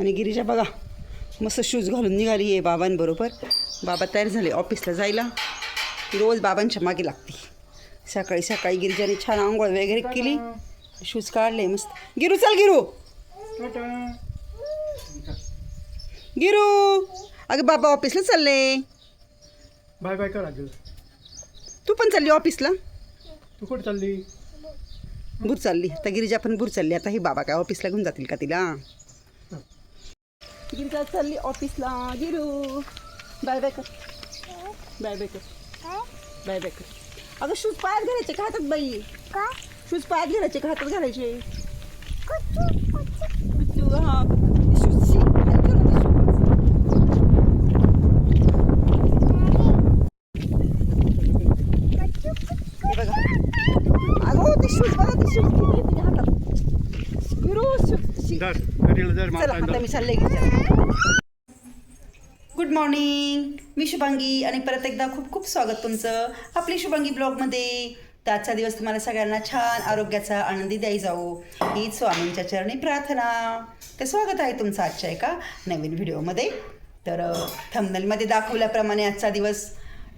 आणि गिरीजा बघा मस्त शूज घालून निघाली आहे बाबांबरोबर. बाबा तयार झाले ऑफिसला जायला. रोज बाबांच्या मागे लागते. सकाळी सकाळी गिरिजाने छान आंघोळ वगैरे केली. शूज काढले मस्त. गिरू चल गिरू. गिरू अगं बाबा ऑफिसला चालले. बाय बाय कर तू पण चालली ऑफिसला तू कुठे चालली? बूर चालली. आता गिरिजा पण बूर चालली. आता ही बाबा काय ऑफिसला घेऊन जातील का तिला? गिरिजा चालली ऑफिसला गिरू बाय बाय कर. बाय बाय कर. बाय बाय कर. अगं शूज पायात घालायचे का हातात बाई? का? शूज पायात घालायचे का हातात घालायचे? हा शूजची खाली कर आता शूज. हे बघा अगं ते शूज बघा ते शूज किती आहे तुझ्या हातात गिरू शूज दर घरीला जर चला आता मी गुड मॉर्निंग मी शुभांगी आणि परत एकदा खूप खूप स्वागत तुमचं आपली शुभांगी ब्लॉगमध्ये तर आजचा दिवस तुम्हाला सगळ्यांना छान आरोग्याचा आनंदी द्याई जाऊ हीच स्वामींच्या चरणी प्रार्थना. तर स्वागत आहे तुमचं आजच्या एका नवीन व्हिडिओमध्ये. तर थंबनेलमध्ये दाखवल्याप्रमाणे आजचा दिवस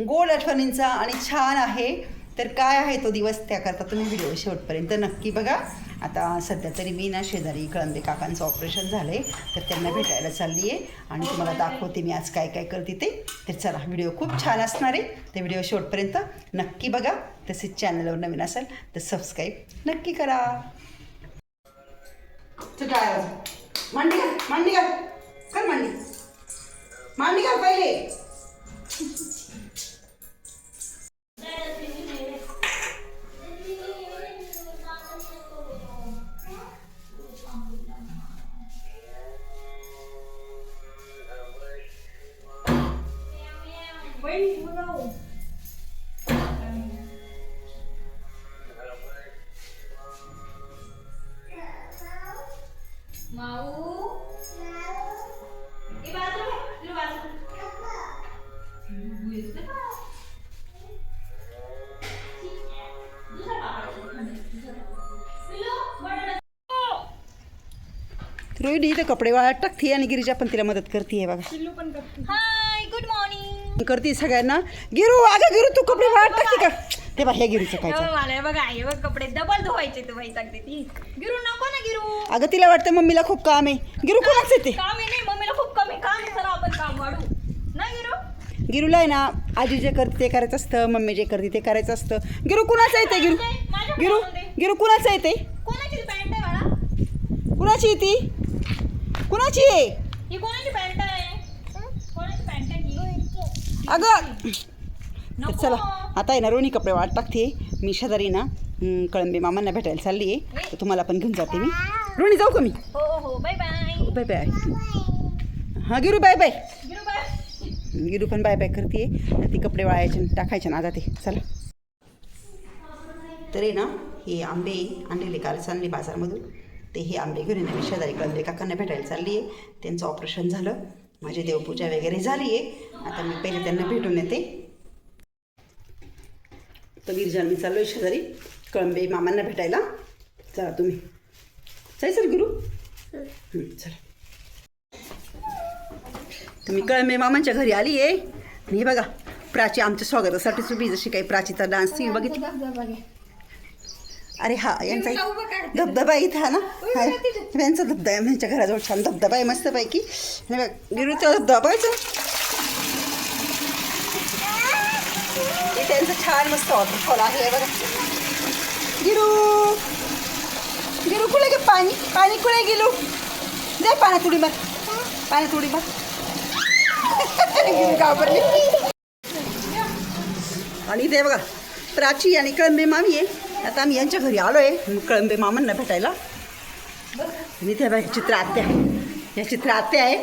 गोड आठवणींचा आणि छान आहे. तर काय आहे तो दिवस? त्याकरता तुम्ही व्हिडिओ शेवटपर्यंत नक्की बघा. आता सध्या तरी मी ना शेजारी कळंबे काकांचं ऑपरेशन झालं आहे तर त्यांना भेटायला चालली आहे आणि तुम्हाला दाखवते मी आज काय काय करते ते. तर चला व्हिडिओ खूप छान असणार आहे. ते व्हिडिओ शेवटपर्यंत नक्की बघा. तसेच चॅनलवर नवीन असाल तर सबस्क्राईब नक्की करा. तर काय मांडी घाल मांडी घाल. कर मांडी. मांडी घाल पहिले. रोहिणी इथं कपडे वाळत टाकते आणि गिरिजा पण तिला मदत करते बघा. हाय गुड मॉर्निंग करते सगळ्यांना. गिरू अगं गिरू तू कपडे वाळत टाकते का? ते बा हे गिरूचं काय? मला हे बघा हे बघ कपडे डबल धुवायचे तू बाई सांगते ती. गिरू नको ना गिरू. अगं तिला वाटतं मम्मीला खूप काम आहे. गिरू कोणाच येते काम आहे नाही मम्मीला खूप कमी काम आहे चला आपण काम वाढू ना गिरू गिरूला आहे ना आजी जे करते ते करायचं असतं मम्मी जे करते ते करायचं असतं. गिरू कुणाचं येते गिरू? गिरू गिरू कुणाचं येते कोणाची येते कुणाची आहे ही ही? अगं! चला आता आहे ना रोणी कपडे वाट टाकते मी शेजारी ना हं, कळंबे मामांना भेटायला चालली आहे. तर तुम्हाला पण घेऊन जाते मी. रोणी जाऊ का मी? हो हो. Bye bye. Bye bye. हां गिरू बाय बाय. गिरू पण बाय बाय करते ती कपडे वाळायचे टाकायचे ना आता ते. चला. तर आहे ना हे आंबे आणलेले कालच आणले बाजारमधून. ते हे आंबे घेऊन मी शेजारी कळंबे काकांना भेटायला चालली आहे त्यांचं ऑपरेशन झालं. माझी देवपूजा वगैरे झाली आहे आता मी पहिले त्यांना भेटून येते. तर गिरजान मी चाललो आहे शेजारी कळंबे मामांना भेटायला. चला तुम्ही. जायचं गुरु. चला. तर मी कळंबे मामांच्या घरी आली आहे. आणि हे बघा प्राची आमच्या स्वागतासाठी उभी जशी काही प्राचीचा डान्स तुम्ही बघितला. अरे हा यांचा एक धबधबा इथं हा ना? यांचा धबधबा आहे यांच्या घराजवळ छान धबधबा आहे मस्तपैकी. आणि बघ गिरूचा धबधबा आहे तो. त्यांचं छान मस्त वॉटरफॉल आहे बघा. गिरू! गिरू कुठे गे? पाणी पाणी कुठे गेलो? दे पाण्यात उडी मार. पाण्यात उडी मार. घाबरली. आणि इथे बघा प्राची आणि कळंबे मामी आहे. आता आम्ही यांच्या घरी आलो आहे कळंबे मामांना भेटायला. आणि इथे बघा चित्र आत्या. या चित्र आत्या आहे.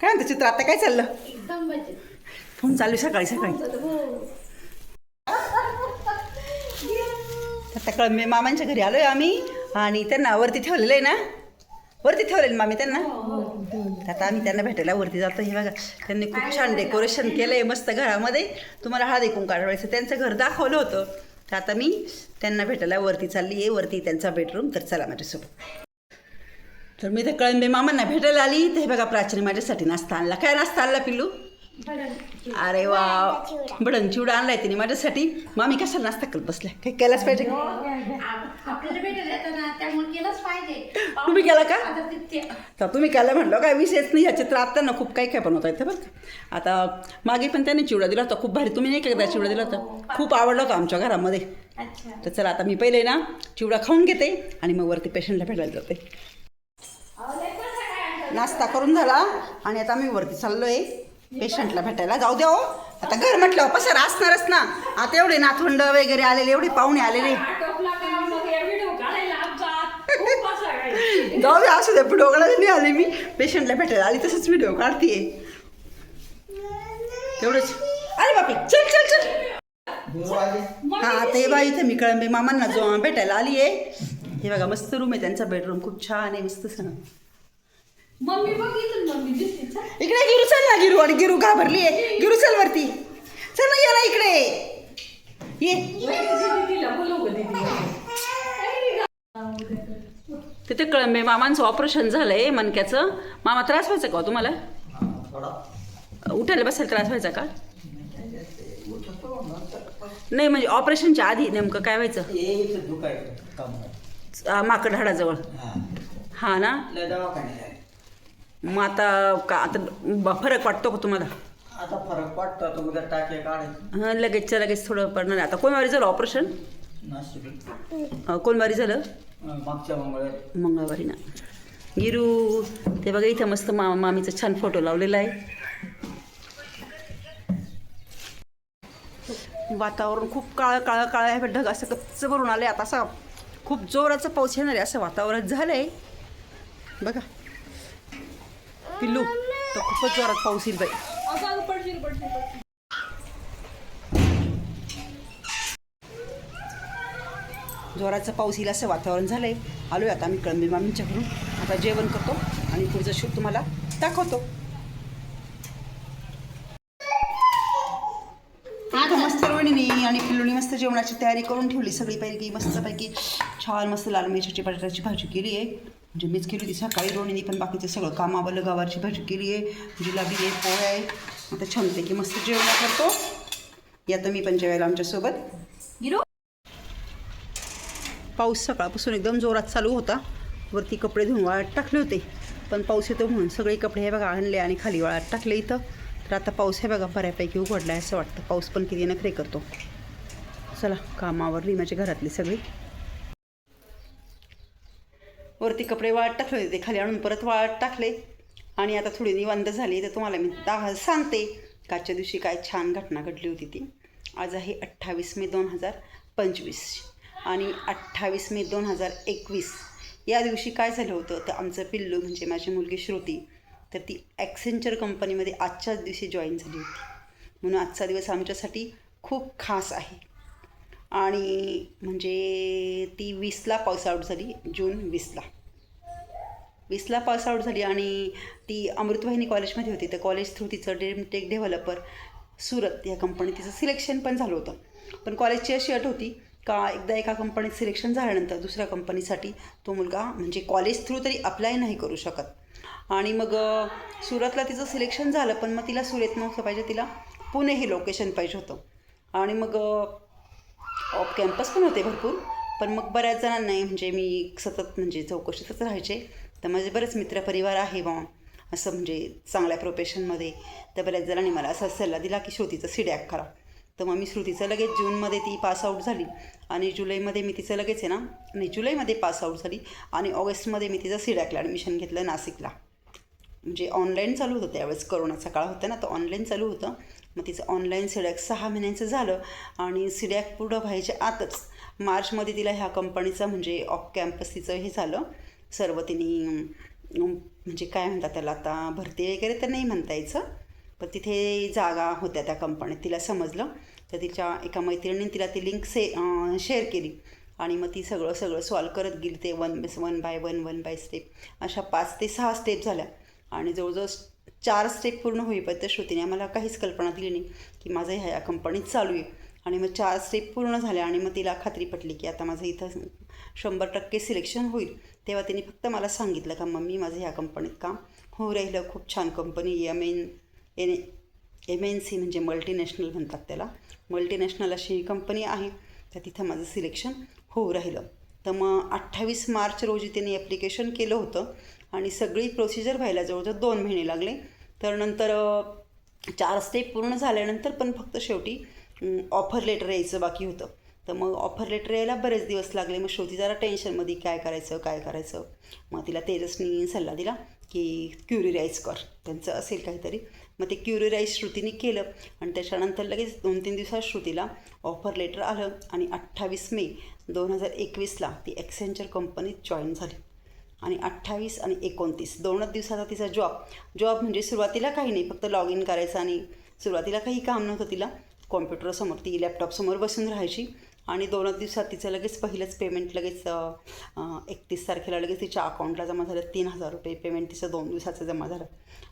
काय म्हणतं चित्र आत्या काय चाललं? फोन चालू आहे सकाळी सकाळी. आता कळंबे मामांच्या घरी आलोय आम्ही. आणि त्यांना वरती ठेवलेलं आहे ना? वरती ठेवलेलं मामी त्यांना? तर आता आम्ही त्यांना भेटायला वरती जातो. हे बघा त्यांनी खूप छान डेकोरेशन केलं आहे मस्त घरामध्ये. तुम्हाला हळद कुंकू काढवायचं त्यांचं घर दाखवलं होतं. तर आता मी त्यांना भेटायला वरती चालली आहे. वरती त्यांचा बेडरूम तर चला माझ्यासोबत. तर मी तर कळंबे मामांना भेटायला आली. तर हे बघा प्राचीने माझ्यासाठी नाश्ता आणला. काय नाश्ता आणला पिल्लू? अरे वा. बडंग चिवडा आणलाय तिने माझ्यासाठी. मामी कशाला नाश्ता करत बसल्या? काही केलाच पाहिजे? तुम्ही केला का? तर तुम्ही केलं म्हणलं काय विषयच नाही ह्या चित्रात आता ना खूप काही काय बनवता येतं बरं का. आता मागे पण त्याने चिवडा दिला होता खूप भारी. तुम्ही नाही केला चिवडा दिला होता? खूप आवडला होता आमच्या घरामध्ये. तर चला आता मी पहिले ना चिवडा खाऊन घेते आणि मग वरती पेशंटला भेटायला जाते. नाश्ता करून झाला आणि आता आम्ही वरती चाललोय. पेशंटला भेटायला जाऊ द्या हो. आता घर म्हटलं पसर असणारच ना. आता एवढे नाथवंड वगैरे आलेले एवढे पाहुणे आलेले. जाऊ द्या असू द्या व्हिडिओ नाही आले मी. पेशंटला भेटायला आली तसंच व्हिडिओ काढतीये तेवढंच अरे बापी चल चल चल. हा ते बा इथे मी कळंबे मामांना जो भेटायला आली आहे हे बघा मस्त रूम आहे त्यांचा बेडरूम खूप छान आहे मस्त सण मम्मी बघितलं मम्मी दिसते चल. इकडे गिरू चल ना गिरू. आणि गिरू घाबरली आहे. गिरू चल वरती. चल ना ये. ना इकडे ये दीदीला बोलव गं दीदीला. तिथे कळंबे मामांचं ऑपरेशन झालंय मणक्याचं. मामा त्रास व्हायचा का हो तुम्हाला? उठायला बसायला त्रास व्हायचा का? नाही म्हणजे ऑपरेशनच्या आधी नेमकं काय व्हायचं? येईल काम माकड हाडाजवळ हा. हा ना. मग आता का आता ब- फरक वाटतो का तुम्हाला? आता फरक वाटतो आता उद्या टाके काढायचे. हां लगेचच्या लगेच थोडं पडणार आहे. आता कोणवारी झालं ऑपरेशन? नाशिक. अं, कोणवारी झालं? मागच्या मंगळवारी. मंगळवारी ना. गिरू ते बघा इथं मस्त मा मामीचा छान फोटो लावलेला आहे. वातावरण खूप काळं काळं काळं आहे. ढग असं कच्च भरून आले आता असं खूप जोराचा पाऊस येणार आहे. असं वातावरण झालंय. बघा. पिल्लू तर खूपच जोरात पाऊस येईल बाई. जोराचा पाऊस येईल असं वातावरण झालंय. आलोय आता आम्ही कळंबी मामींच्या घरून. आता जेवण करतो आणि पुढचं शूट तुम्हाला दाखवतो. आता मस्त आणि पिल्लूनी मस्त जेवणाची तयारी करून ठेवली. सगळी पैकी मस्तपैकी छान मस्त लाल मिरच्याची बटाट्याची भाजी केली आहे म्हणजे मीच केली होती सकाळी रोहिणीने पण बाकीचं सगळं कामावलं गवारची भाजी केली आहे जिलाबी आहे पोळ्या आहे. आता छानपैकी मस्त जेवण करतो. या तर मी पण जेवायला आमच्यासोबत. गिरो पाऊस सकाळपासून एकदम जोरात चालू होता. वरती कपडे धुवून वाळत टाकले होते. पण पाऊस येतो म्हणून सगळे कपडे हे बघा आणले आणि खाली वाळत टाकले इथं. तर आता पाऊस हे बघा बऱ्यापैकी उघडला आहे असं वाटतं. पाऊस पण किती नखरे करतो. चला कामावरली माझ्या घरातली सगळी. वरती कपडे वाळत टाकले होते ते खाली आणून परत वाळत टाकले. आणि आता थोडी निवांत झाली तर तुम्हाला मी दहा सांगते. कालच्या दिवशी काय छान घटना घडली होती ती. आज आहे अठ्ठावीस मे दोन हजार पंचवीस. आणि अठ्ठावीस मे दोन हजार एकवीस. या दिवशी काय झालं होतं तर आमचं पिल्लू म्हणजे माझी मुलगी श्रुती तर ती ॲक्सेंचर कंपनीमध्ये आजच्याच दिवशी जॉईन झाली होती. म्हणून आजचा दिवस आमच्यासाठी खूप खास आहे. आणि म्हणजे ती वीसला पास आऊट झाली जून वीसला. वीसला पास आऊट झाली आणि ती अमृतवाहिनी कॉलेजमध्ये होती. तर कॉलेज थ्रू तिचं ड्रीम टेक डेव्हलपर सुरत या कंपनीत तिचं सिलेक्शन पण झालं होतं. पण कॉलेजची अशी अट होती का एकदा एका कंपनीत सिलेक्शन झाल्यानंतर दुसऱ्या कंपनीसाठी तो मुलगा म्हणजे कॉलेज थ्रू तरी अप्लाय नाही करू शकत. आणि मग सुरतला तिचं सिलेक्शन झालं पण मग तिला सुरत नव्हतं पाहिजे तिला पुणे हे लोकेशन पाहिजे होतं. आणि मग ऑफ कॅम्पस पण होते भरपूर. पण मग बऱ्याच जणांना म्हणजे मी सतत म्हणजे चौकशीतच राहायचे. तर माझे बरेच मित्रपरिवार आहे बा असं म्हणजे चांगल्या प्रोफेशनमध्ये तर बऱ्याच जणांनी मला असा सल्ला दिला की श्रुतीचं सिडॅक करा. तर मग मी श्रुतीचं लगेच जूनमध्ये ती पास आऊट झाली. आणि जुलैमध्ये मी तिचं लगेच आहे ना आणि जुलैमध्ये पास आऊट झाली. आणि ऑगस्टमध्ये मी तिचं सिडॅकला ॲडमिशन घेतलं नाशिकला. म्हणजे ऑनलाईन चालू होतं त्यावेळेस. करोनाचा काळ होता ना तर ऑनलाईन चालू होतं. मग तिचं ऑनलाईन सिडॅक सहा महिन्यांचं झालं आणि सिडॅक पुढं व्हायच्या आतच मार्चमध्ये तिला ह्या कंपनीचं म्हणजे ऑफ कॅम्पस तिचं हे झालं. सर्व तिने म्हणजे काय म्हणतात त्याला आता भरती वगैरे तर नाही म्हणता यायचं पण तिथे जागा होत्या त्या कंपनीत तिला समजलं. तर तिच्या एका मैत्रिणीने तिला ती लिंक से शेअर केली आणि मग ती सगळं सगळं सॉल्व करत गेली ते one one by one one by step अशा पाच ते सहा स्टेप झाल्या आणि जवळजवळ चार स्टेप पूर्ण होईपर्यंत श्रुतीने आम्हाला काहीच कल्पना दिली नाही की माझं ह्या या कंपनीत चालू आहे. आणि मग चार स्टेप पूर्ण झाल्या आणि मग तिला खात्री पटली की आता माझं इथं शंभर टक्के सिलेक्शन होईल. तेव्हा तिने फक्त मला सांगितलं का मम्मी माझं ह्या कंपनीत काम होऊ राहिलं. खूप छान company M N N M N C म्हणजे मल्टीनॅशनल म्हणतात त्याला. मल्टीनॅशनल अशी कंपनी आहे. तर तिथं माझं सिलेक्शन होऊ राहिलं. तर मग अठ्ठावीस मार्च रोजी त्यांनी ॲप्लिकेशन केलं होतं आणि सगळी प्रोसिजर व्हायला जवळजवळ दोन महिने लागले. तर नंतर चार स्टेप पूर्ण झाल्यानंतर पण फक्त शेवटी ऑफर लेटर यायचं बाकी होतं. तर मग ऑफर लेटर यायला बरेच दिवस लागले. मग शेवटी जरा टेन्शनमध्ये काय करायचं काय करायचं? मग तिला तेजसनी सल्ला दिला की क्युरिराईज कर. त्यांचं असेल काहीतरी. मग ते क्युरिराईज श्रुतीने केलं आणि त्याच्यानंतर लगेच दोन तीन दिवसात श्रुतीला ऑफर लेटर आलं आणि अठ्ठावीस मे दोन हजार एकवीसला ती एक्सेंचर कंपनीत जॉईन झाली. आणि अठ्ठावीस आणि एकोणतीस दोनच दिवसाचा तिचा जॉब जॉब म्हणजे सुरुवातीला काही नाही फक्त लॉग इन करायचं आणि सुरुवातीला काही काम नव्हतं तिला. कॉम्प्युटरसमोर ती लॅपटॉपसमोर बसून राहायची. आणि दोनच दिवसात तिचं लगेच पहिलंच पेमेंट लगेच एकतीस तारखेला लगेच तिच्या अकाउंटला जमा झालं. तीन हजार रुपये पेमेंट तिचं दोन दिवसाचं जमा झालं.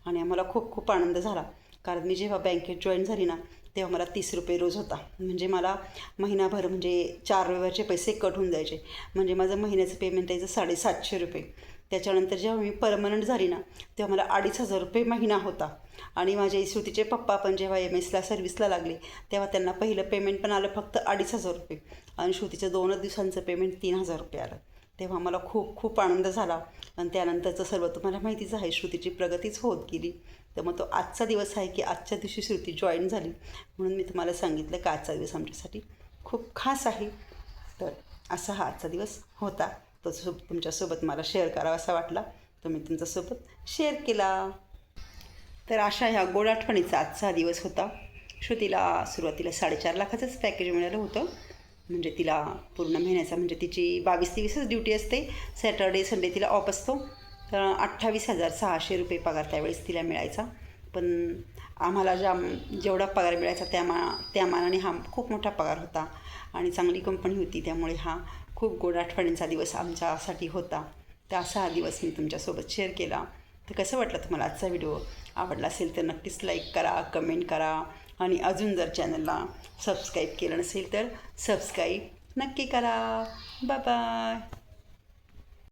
आणि आम्हाला खूप खूप आनंद झाला. कारण मी जेव्हा बँकेत जॉईन झाली ना तेव्हा मला तीस रुपये रोज होता. म्हणजे मला महिनाभर म्हणजे चार रविवारचे पैसे कट होऊन जायचे. म्हणजे माझं महिन्याचं पेमेंट यायचं साडेसातशे रुपये. त्याच्यानंतर जेव्हा मी परमनंट झाली ना तेव्हा मला अडीच हजार रुपये महिना होता. आणि माझ्या श्रुतीचे पप्पा पण जेव्हा एम एसला सर्व्हिसला लागले तेव्हा त्यांना पहिलं पेमेंट पण आलं फक्त अडीच हजार रुपये. आणि श्रुतीचं दोनच दिवसांचं पेमेंट तीन हजार रुपये आलं. तेव्हा मला खूप खूप आनंद झाला. आणि त्यानंतरचं सर्व तुम्हाला माहितीच आहे श्रुतीची प्रगतीच होत गेली. तर मग तो आजचा दिवस आहे की आजच्या दिवशी श्रुती जॉईन झाली. म्हणून मी तुम्हाला सांगितलं की आजचा दिवस आमच्यासाठी खूप खास आहे. तर असा हा आजचा दिवस होता. तो सो तुमच्यासोबत मला शेअर करावा असा वाटला. तो मी तुमच्यासोबत शेअर केला. तर अशा ह्या गोड आठवणीचा आजचा हा दिवस होता. श्रुतीला सुरुवातीला साडेचार लाखाचंच पॅकेज मिळालं होतं. म्हणजे तिला पूर्ण महिन्याचा म्हणजे तिची बावीस तेवीसच ड्युटी असते. सॅटर्डे संडे तिला ऑफ असतो. तर अठ्ठावीस हजार सहाशे रुपये पगार त्यावेळेस तिला मिळायचा. पण आम्हाला ज्या जेवढा पगार मिळायचा त्या मा त्या मानाने हा खूप मोठा पगार होता आणि चांगली कंपनी होती. त्यामुळे हा खूप गोड आठवणींचा दिवस आमच्यासाठी होता. तर असा हा दिवस मी तुमच्यासोबत शेअर केला. तर कसं वाटलं तुम्हाला आजचा व्हिडिओ आवडला असेल तर नक्कीच लाईक करा कमेंट करा आणि अजून जर चॅनलला सबस्क्राईब केलं नसेल तर सबस्क्राईब नक्की करा. Bye bye